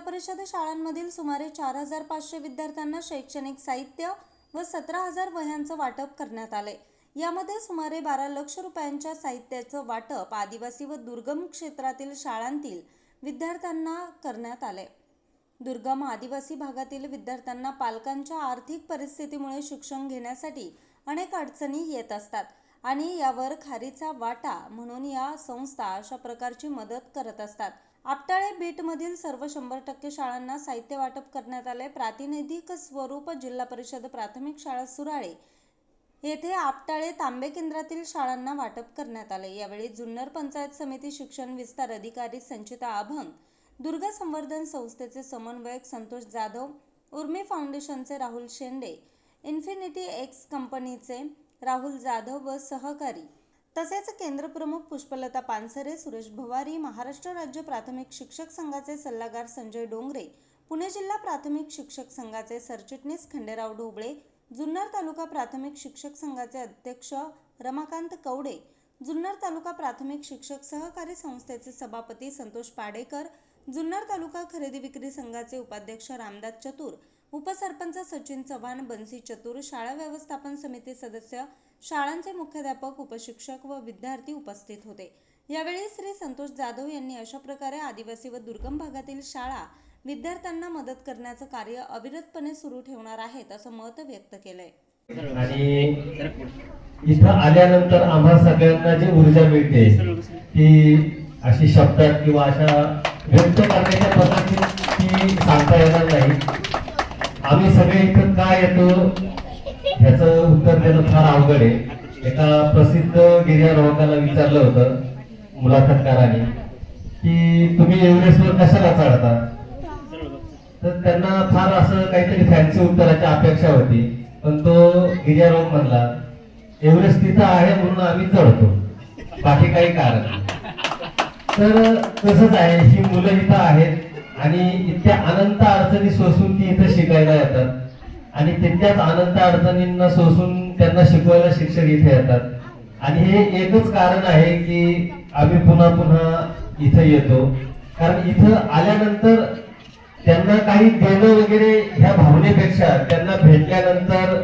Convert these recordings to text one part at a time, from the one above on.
परिषद शाळांमधील सुमारे चार हजार पाचशे विद्यार्थ्यांना शैक्षणिक साहित्य व सतरा हजार वह्यांचं वाटप करण्यात आले. यामध्ये सुमारे बारा लक्ष रुपयांच्या साहित्याचं वाटप आदिवासी व दुर्गम क्षेत्रातील शाळांतील विद्यार्थ्यांना करण्यात आले. दुर्गम आदिवासी भागातील विद्यार्थ्यांना पालकांच्या आर्थिक परिस्थितीमुळे शिक्षण घेण्यासाठी अनेक अडचणी येत असतात. आणि यावर खारीचा वाटा म्हणून या संस्था अशा प्रकारची मदत करत असतात. आपटाळे बीटमधील सर्व शंभर टक्के शाळांना साहित्य वाटप करण्यात आले प्रातिनिधिक स्वरूप जिल्हा परिषद प्राथमिक शाळा सुराळे येथे आपटाळे तांबे केंद्रातील शाळांना वाटप करण्यात आले यावेळी जुन्नर पंचायत समिती शिक्षण विस्तार अधिकारी संचिता अभंग दुर्गा संवर्धन संस्थेचे समन्वयक संतोष जाधव उर्मी फाउंडेशनचे राहुल शेंडे इन्फिनिटी एक्स कंपनीचे राहुल जाधव व सहकारी. तसेच केंद्रप्रमुख पुष्पलता पानसरे सुरेश भवारी महाराष्ट्र राज्य प्राथमिक शिक्षक संघाचे सल्लागार संजय डोंगरे पुणे जिल्हा प्राथमिक शिक्षक संघाचे सरचिटणीस खंडेराव ढोबळे जुन्नर तालुका प्राथमिक शिक्षक संघाचे अध्यक्ष रमाकांत कवडे जुन्नर तालुका प्राथमिक शिक्षक सहकारी संस्थेचे सभापती संतोष पाडेकर जुन्नर तालुका खरेदी विक्री संघाचे उपाध्यक्ष रामदास चतुर उपसरपंच सचिन चव्हाण बन्सी चतुर शाळा व्यवस्थापन समिती सदस्य शाळांचे मुख्याध्यापक उपशिक्षक व विद्यार्थी उपस्थित होते. यावेळी श्री संतोष जाधव यांनी अशा प्रकारे आदिवासी व दुर्गम भागातील शाळा विद्यार्थ्यांना मदत करण्याचं कार्य अविरतपणे सुरू ठेवणार आहेत असं मत व्यक्त केलंय. आणि इथं आल्यानंतर आम्हा सगळ्यांना जी ऊर्जा मिळते ती अशी शब्दात किंवा अशा व्यक्त करण्याच्या पद्धतीत ती सांगता येणार नाही. आम्ही सगळे इथं का येतो? ह्याच उत्तर देणं फार अवघड आहे. एका प्रसिद्ध गिर्यारोहकाला विचारलं होतं मुलाखतकाराने की तुम्ही एव्हरेस्टवर कशाला चढता? तर त्यांना फार असं काहीतरी फॅन्सी उत्तराची अपेक्षा होती. पण तो गिर्यारोहक म्हणला एव्हरेस्ट तिथं आहे म्हणून आम्ही चढतो. बाकी काही कारण तर तसंच आहे. ही मुलं इथं आहेत. आणि इतक्या अनंत अडचणी सोसून ती इथं शिकायला येतात. आणि तितक्याच अनंत अडचणींना सोसून त्यांना शिकवायला शिक्षक इथे येतात. आणि हे एकच कारण आहे की आम्ही पुन्हा पुन्हा इथं येतो. कारण इथं आल्यानंतर त्यांना काही देणं वगैरे ह्या भावनेपेक्षा त्यांना भेटल्यानंतर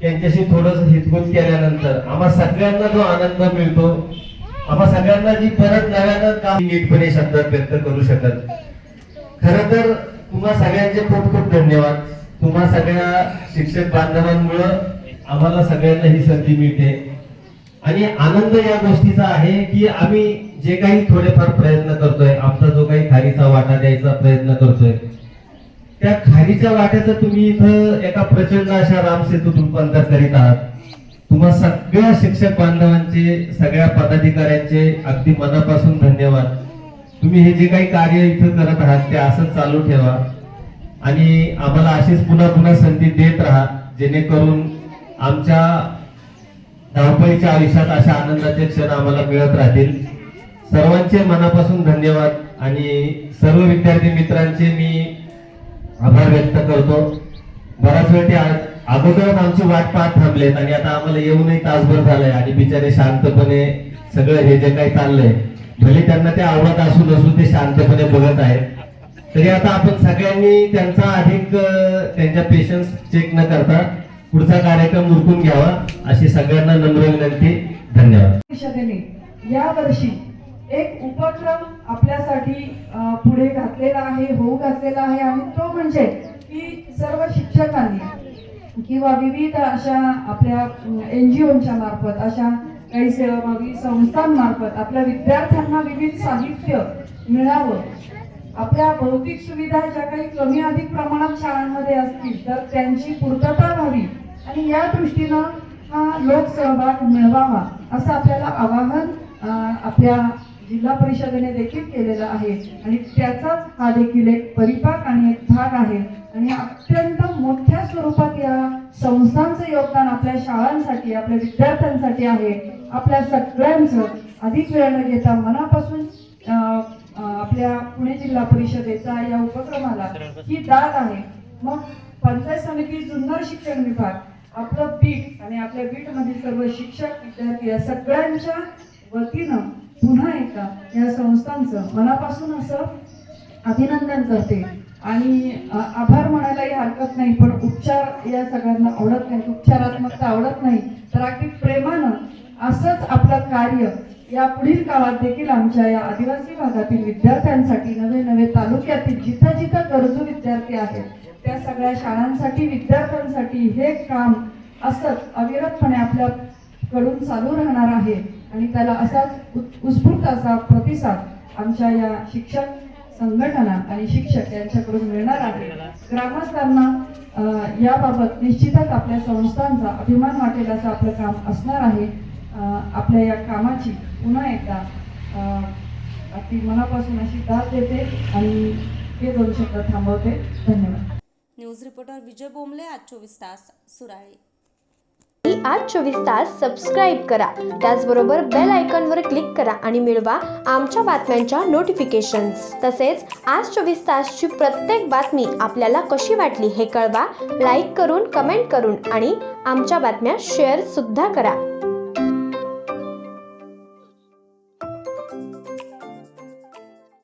त्यांच्याशी थोडस हितगुज केल्यानंतर आम्हा सगळ्यांना जो आनंद मिळतो आम्हा सगळ्यांना जी परत नव्यानं काम नीटपणे शब्दात व्यक्त करू शकत खर तर तुम्हा सगळ्यांचे खूप खूप धन्यवाद. तुम्हा सगळ्या शिक्षक बांधवांमुळं आम्हाला सगळ्यांना ही संधी मिळते. आणि आनंद या गोष्टीचा आहे की आम्ही जे काही थोडेफार प्रयत्न करतोय आमचा जो काही खारीचा वाटा द्यायचा प्रयत्न करतोय त्या खारीच्या वाट्याचं तुम्ही इथं एका प्रचंड अशा रामसेतूत रूपांतर करीत आहात. तुम्हा सगळ्या शिक्षक बांधवांचे सगळ्या पदाधिकाऱ्यांचे अगदी मनापासून धन्यवाद. तुम्ही हे जे काही कार्य इथं करत आहात ते असंच चालू ठेवा. आणि आम्हाला अशीच पुन्हा पुन्हा संधी देत राहा जेणेकरून आमच्या धावपळीच्या आयुष्यात अशा आनंदाचे क्षण आम्हाला मिळत राहतील. सर्वांचे मनापासून धन्यवाद आणि सर्व विद्यार्थी मित्रांचे मी आभार व्यक्त करतो. बराच वेळ ते आ- अगोदरच आमची वाट पाहत थांबलेत आणि आता आम्हाला येऊनही तासभर झालंय आणि बिचारे शांतपणे सगळं हे जे काही चाललंय भले त्यांना ते आवडत असू नसू ते शांतपणे बघत आहेत. तरी आता आपण सगळ्यांनी त्यांचा अधिक त्यांच्या पेशन्स चेक न करता पुढचा कार्यक्रम उरकून घ्यावा. अशी सगळ्यांना नम्र विनंती. धन्यवाद. या वर्षी एक उपक्रम आपल्यासाठी पुढे घातलेला आहे होऊ घातलेला आहे. आणि तो म्हणजे की सर्व शिक्षकांनी किंवा विविध अशा आपल्या एन जी ओच्या मार्फत अशा काही सेवाभावी संस्थांमार्फत आपल्या विद्यार्थ्यांना विविध साहित्य मिळावं. आपल्या भौतिक सुविधा ज्या काही कमी अधिक प्रमाणात शाळांमध्ये असतील तर त्यांची पूर्तता व्हावी आणि या दृष्टीनं हा लोकसहभाग मिळवावा असं आपल्याला आवाहन आपल्या जिल्हा परिषदेने देखील केलेलं आहे. आणि त्याचाच हा देखील एक परिपाक आणि एक भाग आहे. आणि अत्यंत मोठ्या स्वरूपात या संस्थांचं योगदान आपल्या शाळांसाठी आपल्या विद्यार्थ्यांसाठी आहे. आपल्या सगळ्यांचं अधिक वेळ न घेता मनापासून आपल्या पुणे जिल्हा परिषदेचा या उपक्रमाला ही दाद आहे. मग पंचायत समिती जुन्नर शिक्षण विभाग आपलं बीट आणि आपल्या बीट मधील सर्व शिक्षक विद्यार्थी या सगळ्यांच्या वतीनं पुन्हा एकदा या संस्थांचं मनापासून असं अभिनंदन करते. आणि आभार म्हणायलाही हरकत नाही पण उपचार या सगळ्यांना आवडत नाही उपचारात्मकता आवडत नाही. तर अगदी प्रेमानं असंच आपलं कार्य या पुढील काळात देखील आमच्या या आदिवासी भागातील विद्यार्थ्यांसाठी नवे नवे तालुक्यातील जिथं जिथं गरजू विद्यार्थी आहेत त्या सगळ्या शाळांसाठी विद्यार्थ्यांसाठी हे काम असंच अविरतपणे आपल्याकडून चालू राहणार आहे. आणि त्याला असाच उत्- उत्स्फूर्त असा प्रतिसाद आमच्या या शिक्षक संघटना आणि शिक्षक यांच्याकडून मिळणार आहे. ग्रामस्थांना याबाबत निश्चितच आपल्या संस्थांचा अभिमान वाटेल असं आपलं काम असणार आहे. आपल्या या कामाची पुन्हा एकदा अगदी मनापासून अशी दाद देते आणि हे दोन शब्द थांबवते. धन्यवाद. न्यूज रिपोर्टर विजय बोंबले आज चोवीस तास सुराळे आज चोवीस तास सबस्क्राईब करा. त्याचबरोबर बेल आयकॉनवर क्लिक करा आणि मिळवा आमच्या बातम्यांच्या नोटिफिकेशन्स तसेच आज चोवीस तासची प्रत्येक बातमी आपल्याला कशी वाटली हे कळवा. लाईक करून कमेंट करून आणि आमच्या बातम्या शेअरसुद्धा करा.